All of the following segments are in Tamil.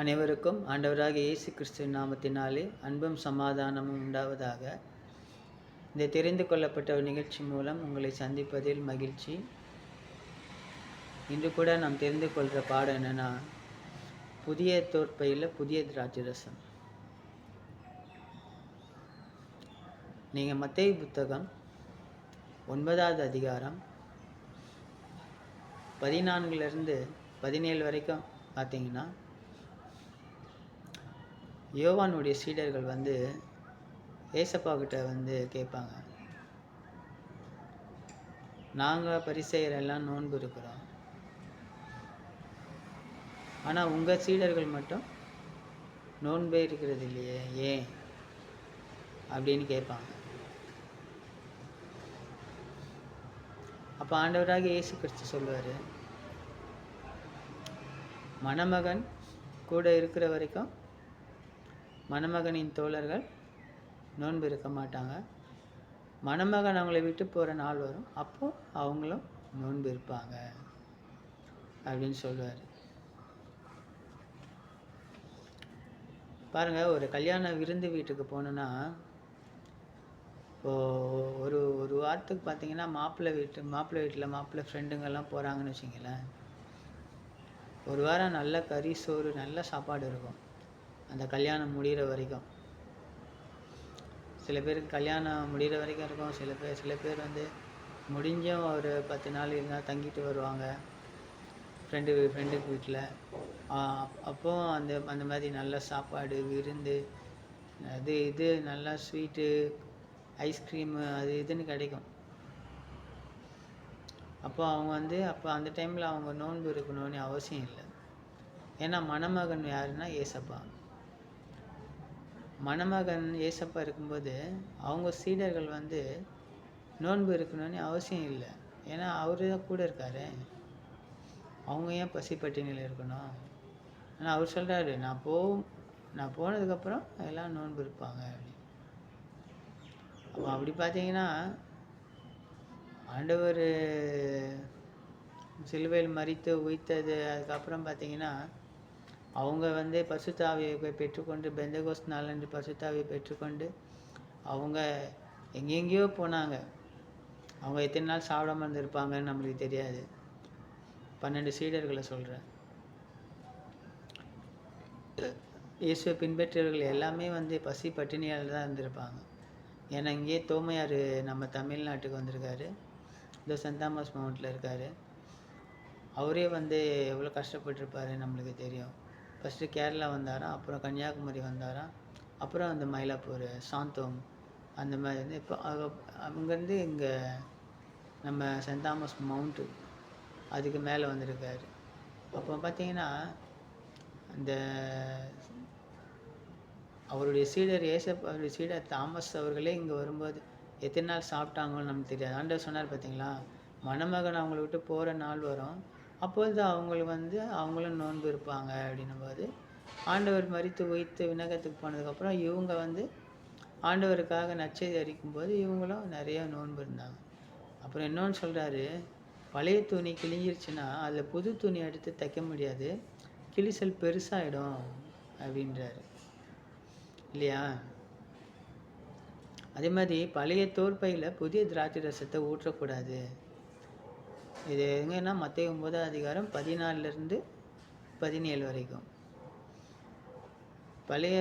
அனைவருக்கும் ஆண்டவராக இயேசு கிறிஸ்துவின் நாமத்தினாலே அன்பும் சமாதானமும் உண்டாவதாக. இந்த தெரிந்து கொள்ளப்பட்ட ஒரு நிகழ்ச்சி மூலம் உங்களை சந்திப்பதில் மகிழ்ச்சி. இன்று கூட நாம் தெரிந்து கொள்கிற பாடம் என்னென்னா புதிய தோற்பையில் புதிய திராட்சை ரசம் நீங்கள் மத்திய புத்தகம் ஒன்பதாவது அதிகாரம் பதினான்குலேருந்து பதினேழு வரைக்கும் பார்த்தீங்கன்னா யோவானுடைய சீடர்கள் வந்து ஏசப்பா கிட்ட வந்து கேட்பாங்க. நாங்கள் பரிசெயர் எல்லாம் நோன்பு இருக்கிறோம். ஆனால் உங்கள் சீடர்கள் மட்டும் நோன்பே இருக்கிறது இல்லையே ஏன்? அப்படின்னு கேட்பாங்க. அப்போ ஆண்டவராக இயேசு கிறிஸ்து சொல்லுவார் மணமகன் கூட இருக்கிற வரைக்கும் மணமகனின் தோழர்கள் நோன்பு இருக்க மாட்டாங்க. மணமகன் அவங்கள விட்டு போகிற நாள் வரும். அப்போது அவங்களும் நோன்பு இருப்பாங்க அப்படின்னு சொல்லுவார் பாருங்கள் ஒரு கல்யாண விருந்து வீட்டுக்கு போனோன்னா இப்போது ஒரு ஒரு வாரத்துக்கு பார்த்தீங்கன்னா மாப்பிள்ளை வீட்டு மாப்பிள்ளை வீட்டில் மாப்பிள்ளை ஃப்ரெண்டுங்கெல்லாம் போகிறாங்கன்னு வச்சிங்களேன் ஒரு வாரம் நல்ல கறி சோறு நல்ல சாப்பாடு இருக்கும். அந்த கல்யாணம் முடிகிற வரைக்கும். சில பேருக்கு கல்யாணம் முடிகிற வரைக்கும் இருக்கும். சில பேர் சில பேர் வந்து முடிஞ்சும் ஒரு பத்து நாள் இருந்தால் தங்கிட்டு வருவாங்க. ஃப்ரெண்டு ஃப்ரெண்டுக்கு வீட்டில் அப்போ அந்த அந்த மாதிரி நல்ல சாப்பாடு விருந்து அது இது நல்லா ஸ்வீட்டு ஐஸ்கிரீமு அது இதுன்னு கிடைக்கும். அப்போ அவங்க வந்து அப்போ அந்த டைமில் அவங்க நோன்பு இருக்கணும்னு அவசியம் இல்லை. ஏன்னா மணமகன் யாருன்னா ஏசப்பா. மணமகன் ஏசப்பா இருக்கும்போது அவங்க சீடர்கள் வந்து நோன்பு இருக்கணும்னு அவசியம் இல்லை. ஏன்னா அவரு தான் கூட இருக்காரு. அவங்க ஏன் பசி பட்டினியில் இருக்கணும்? ஆனால் அவர் சொல்கிறாரு நான் போ நான் போனதுக்கப்புறம் எல்லாம் நோன்பு இருப்பாங்க. அப்படி அப்போ அப்படி பார்த்தீங்கன்னா ஆண்டவர் சிலுவையில் மறித்து உயித்தது அதுக்கப்புறம் பார்த்தீங்கன்னா அவங்க வந்து பசுத்தாவியை பெற்றுக்கொண்டு பெந்தகோஸ் நாளன்று பசுத்தாவியை பெற்றுக்கொண்டு அவங்க எங்கெங்கேயோ போனாங்க. அவங்க எத்தனை நாள் சாப்பிடாம இருந்திருப்பாங்கன்னு நம்மளுக்கு தெரியாது. பன்னெண்டு சீடர்களை சொல்கிறேன் இயேசுவை பின்பற்றியவர்கள் எல்லாமே வந்து பசி பட்டினியால் தான் இருந்திருப்பாங்க. ஏன்னா இங்கேயே தோமையார் நம்ம தமிழ்நாட்டுக்கு வந்திருக்காரு. இந்த சென்ட் தாமஸ் மவுண்டில் இருக்கார். அவரே வந்து எவ்வளோ கஷ்டப்பட்டிருப்பாரு நம்மளுக்கு தெரியும். ஃபஸ்ட்டு கேரளா வந்தாராம் அப்புறம் கன்னியாகுமரி வந்தாராம் அப்புறம் அந்த மயிலாப்பூர் சாந்தோம் அந்த மாதிரி வந்து இப்போ அங்கேருந்து இங்கே நம்ம சென்ட் தாமஸ் மவுண்ட்டு அதுக்கு மேலே வந்திருக்காரு. அப்போ பார்த்தீங்கன்னா அந்த அவருடைய சீடர் ஏசப் அவருடைய சீடர் தாமஸ் அவர்களே இங்கே வரும்போது எத்தனை நாள் சாப்பிட்டாங்கன்னு நமக்கு தெரியாது. ஆண்டவர் சொன்னார் பார்த்தீங்களா மணமகன் அவங்கள விட்டு போகிற நாள் வரும். அப்பொழுது அவங்களுக்கு வந்து அவங்களும் நோன்பு இருப்பாங்க அப்படின்னும் போது ஆண்டவர் மறித்து உயித்து விண்ணகத்துக்கு போனதுக்கப்புறம் இவங்க வந்து ஆண்டவருக்காக நச்செய்தி அடிக்கும்போது இவங்களும் நிறையா நோன்பு இருந்தாங்க. அப்புறம் இன்னொன்று சொல்கிறாரு பழைய துணி கிழிஞ்சிருச்சுன்னா அதில் புது துணி எடுத்து தைக்க முடியாது. கிழிசல் பெருசாகிடும் அப்படின்றாரு. இல்லையா? அதே மாதிரி பழைய தோற்பையில் புதிய திராட்சை ரசத்தை ஊற்றக்கூடாது. இது எங்கன்னா மத்திய ஒன்பதாம் அதிகாரம் பதினாலிருந்து பதினேழு வரைக்கும். பழைய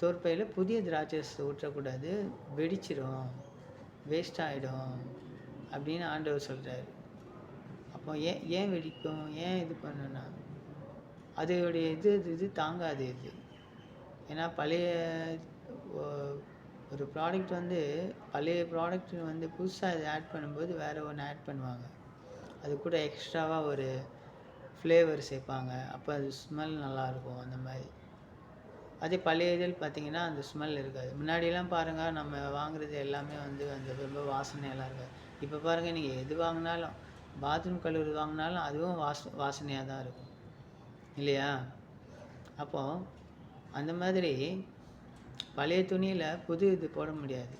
தோற்பையில் புதிய திராட்சை ஊற்றக்கூடாது. வெடிச்சிரும். வேஸ்ட் ஆகிடும் அப்படின்னு ஆண்டவர் சொல்கிறாரு அப்போ ஏன் ஏன் வெடிக்கும்? ஏன் இது பண்ணுன்னா அதோடைய இது இது தாங்காது இது. ஏன்னா பழைய ஒரு ப்ராடக்ட் வந்து பழைய ப்ராடக்ட் வந்து புதுசாக இதை ஆட் பண்ணும்போது வேறு ஒன்று ஆட் பண்ணுவாங்க. அது கூட எக்ஸ்ட்ராவாக ஒரு ஃப்ளேவர் சேர்ப்பாங்க. அப்போ அது ஸ்மெல் நல்லாயிருக்கும் அந்த மாதிரி. அதே பழைய இதில் பார்த்திங்கன்னா அந்த ஸ்மெல் இருக்காது. முன்னாடியெல்லாம் பாருங்கள் நம்ம வாங்குறது எல்லாமே வந்து அந்த ரொம்ப வாசனையெல்லாம் இருக்காது. இப்போ பாருங்கள் நீங்கள் எது வாங்கினாலும் பாத்ரூம் கழுவுறது வாங்கினாலும் அதுவும் வாச வாசனையாக தான் இருக்கும். இல்லையா? அப்போது அந்த மாதிரி பழைய துணியில் புது இது போட முடியாது.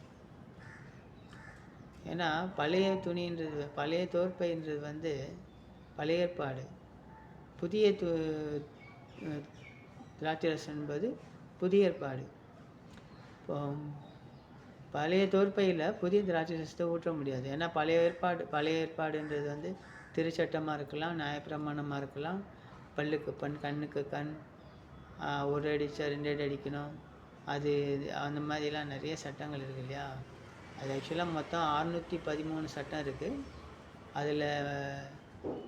ஏன்னா பழைய துணின்றது பழைய தோற்பைன்றது வந்து பழைய ஏற்பாடு. புதிய து திராட்சை என்பது புதிய ஏற்பாடு. இப்போ பழைய தோற்பையில் புதிய திராட்சை ரசத்தை ஊற்ற முடியாது. ஏன்னா பழைய ஏற்பாடு பழைய ஏற்பாடுன்றது வந்து திருச்சட்டமாக இருக்கலாம் நியாயப்பிரமாணமாக இருக்கலாம். பல்லுக்கு பண் கண்ணுக்கு கண் ஒரு அடிச்சா ரெண்டு அடி அடிக்கணும். அது இது அந்த மாதிரிலாம் நிறைய சட்டங்கள் இருக்கு இல்லையா? அது ஆக்சுவலாக மொத்தம் அறுநூற்றி பதிமூணு சட்டம் இருக்குது அதில்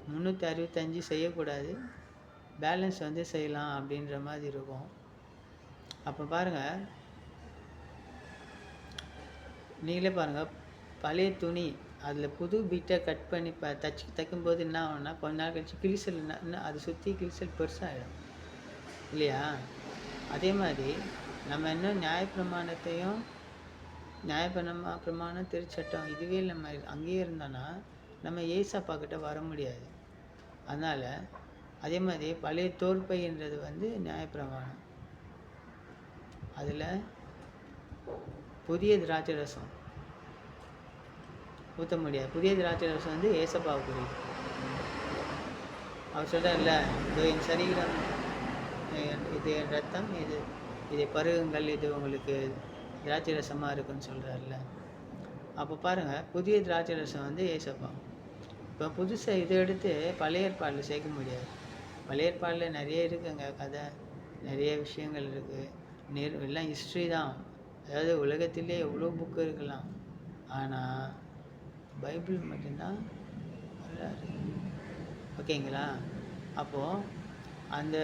முந்நூற்றி அறுபத்தஞ்சு செய்யக்கூடாது. பேலன்ஸ் வந்து செய்யலாம் அப்படின்ற மாதிரி இருக்கும். அப்போ பாருங்கள் நீங்களே பாருங்கள் பழைய துணி அதில் புது பீட்டை கட் பண்ணி ப தச்சு தைக்கும்போது என்ன ஆகும்னா கொஞ்ச நாள் கழிச்சு கிழிசல் என்ன- அது அதை சுற்றி கிழிசல் பெருசாகிடும் இல்லையா? அதே மாதிரி நம்ம இன்னும் நியாயப்பிரமாணத்தையும் நியாயப்பிரமா அப்புறமான திருச்சட்டம் இதுவே நம்ம அங்கேயே இருந்தோன்னா நம்ம ஏசப்பா கிட்ட வர முடியாது. அதனால் அதே மாதிரி பழைய தோற்பைன்றது வந்து நியாயப்பிரமாணம் அதில் புதிய திராட்சை ரசம். ஊற்ற முடியாது. புதிய திராட்சை ரசம் வந்து ஏசப்பாவுக்குரியது. அவர் சொல்கிறார்ல இதோ என் சரீரம் இது என் ரத்தம் இது இதை பருகுங்கள் இது உங்களுக்கு திராட்சை ரசமாக இருக்குன்னு சொல்கிறார்ல அப்போ பாருங்கள் புதிய திராட்சை ரசம் வந்து ஏசப்பா. இப்போ புதுசாக இதை எடுத்து பழைய ஏற்பாடில் சேர்க்க முடியாது. பழைய ஏற்பாடில் நிறைய இருக்குங்க கதை. நிறைய விஷயங்கள் இருக்குது நேர் எல்லாம் ஹிஸ்ட்ரி தான். அதாவது உலகத்திலே எவ்வளோ புக்கு இருக்கலாம். ஆனால் பைபிள் மட்டும்தான் வரலாறு. ஓகேங்களா? அப்போது அந்த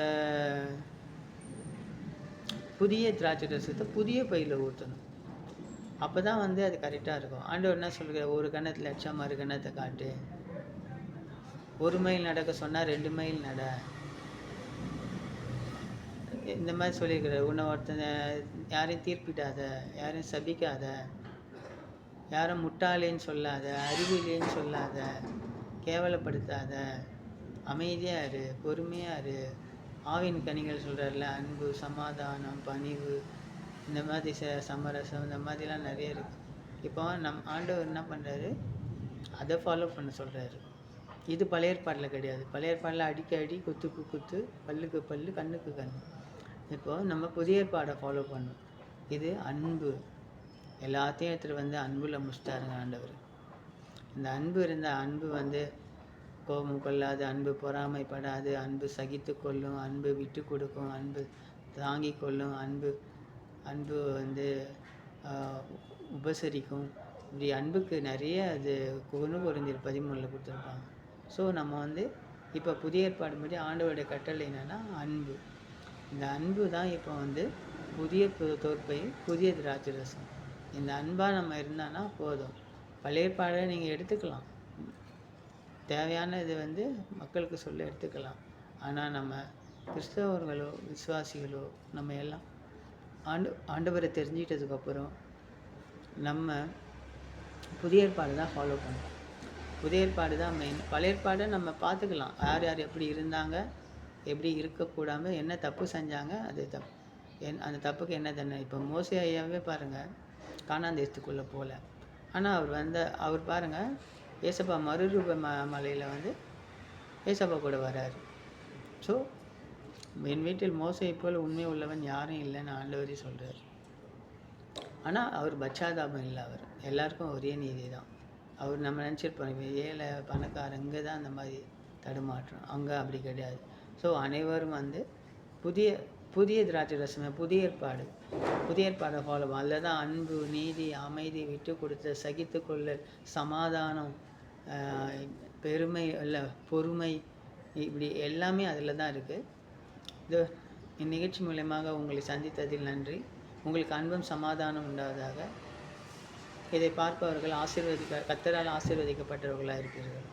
புதிய திராட்சை ரசத்தை புதிய பையில் ஊற்றணும் அப்போ தான் வந்து அது கரெக்டாக இருக்கும். ஆண்டவர் என்ன சொல்கிற ஒரு கணத்தில் லட்சம் மறு கணத்தை காட்டு. ஒரு மைல் நடக்க சொன்னால் ரெண்டு மைல் நட. இந்த மாதிரி சொல்லியிருக்கிறார். உன்னை ஒருத்தனை யாரையும் தீர்ப்பிடாத யாரையும் சபிக்காத யாரும் முட்டாளேன்னு சொல்லாத அறிவிலேன்னு சொல்லாத கேவலப்படுத்தாத அமைதியாக இரு பொறுமையாக இரு. ஆவின் கனிகள் சொல்கிறார்ல அன்பு சமாதானம் பணிவு இந்த மாதிரி ச சமரசம் இந்த மாதிரிலாம் நிறைய இருக்குது இப்போ நம் ஆண்டவர் என்ன பண்ணுறாரு அதை ஃபாலோ பண்ண சொல்கிறாரு இது பழைய ஏற்பாட்டில் கிடையாது. பழைய ஏற்பாடில் அடிக்க அடி குத்துக்கு குத்து பல்லுக்கு பல்லு கண்ணுக்கு கண் இப்போது நம்ம புதிய ஏற்பாடை ஃபாலோ பண்ணணும். இது அன்பு. எல்லாத்தையும் எடுத்துகிட்டு வந்து அன்பில் முடிச்சிட்டாருங்க ஆண்டவர். இந்த அன்பு இருந்த அன்பு வந்து கோபம் கொள்ளாது அன்பு பொறாமைப்படாது அன்பு சகித்து கொள்ளும் அன்பு விட்டு கொடுக்கும் அன்பு தாங்கி கொள்ளும் அன்பு அன்பு வந்து உபசரிக்கும். இப்படி அன்புக்கு நிறைய அது குணு குறைஞ்சிரு பதிமூணில் கொடுத்துருப்பாங்க. ஸோ நம்ம வந்து இப்போ புதிய ஏற்பாடு படி ஆண்டவருடைய கட்டளை என்னென்னா அன்பு. இந்த அன்பு தான் இப்போ வந்து புதிய தோற்பை புதிய திராட்சை ரசம் இந்த அன்பாக நம்ம இருந்தோன்னா போதும். பழைய பாடலை நீங்கள் எடுத்துக்கலாம். தேவையான இது வந்து மக்களுக்கு சொல்ல எடுத்துக்கலாம். ஆனால் நம்ம கிறிஸ்தவர்களோ விசுவாசிகளோ நம்ம எல்லாம் ஆண்டு ஆண்டவரை தெரிஞ்சுக்கிட்டதுக்கப்புறம் நம்ம புதிய ஏற்பாடு தான் ஃபாலோ பண்ணணும். புதிய ஏற்பாடு தான் மெயின் பழைய ஏற்பாடை நம்ம பார்த்துக்கலாம். யார் யார் எப்படி இருந்தாங்க எப்படி இருக்கக்கூடாமல் என்ன தப்பு செஞ்சாங்க அது தப்பு என் அந்த தப்புக்கு என்ன தண்டனை? இப்போ மோசி ஐயாவே பாருங்கள் காணாந்தேசத்துக்குள்ளே போகல ஆனால் அவர் வந்த அவர் பாருங்கள் ஏசப்பா மறுரூப ம மலையில் வந்து ஏசப்பா கூட வராரு. ஸோ என் வீட்டில் மோசை போல் உண்மை உள்ளவன் யாரும் இல்லைன்னு ஆண்டவரே சொல்கிறார் ஆனால் அவர் பச்சாதாபம் இல்லை அவர். எல்லாருக்கும் ஒரே நீதி தான். அவர் நம்ம நினச்சிருப்போம் ஏழை பணக்காரர் இங்கே தான் அந்த மாதிரி தடுமாற்றம். அங்கே அப்படி கிடையாது. ஸோ அனைவரும் வந்து புதிய புதிய திராட்சை ரசமே புதிய ஏற்பாடு புதிய ஏற்பாடை ஃபாலோ அதில் தான் அன்பு நீதி அமைதி விட்டு கொடுத்த சகித்துக்கொள்ளல் சமாதானம் பெருமை இல்லை பொறுமை இப்படி எல்லாமே அதில் தான் இருக்குது இது இந்நிகழ்ச்சி மூலயமாக உங்களை சந்தித்ததில் நன்றி. உங்களுக்கு அன்பும் சமாதானம் உண்டாவதாக. இதை பார்ப்பவர்கள் ஆசீர்வதிக்க கத்தரால் ஆசீர்வதிக்கப்பட்டவர்களாக இருக்கிறீர்கள்.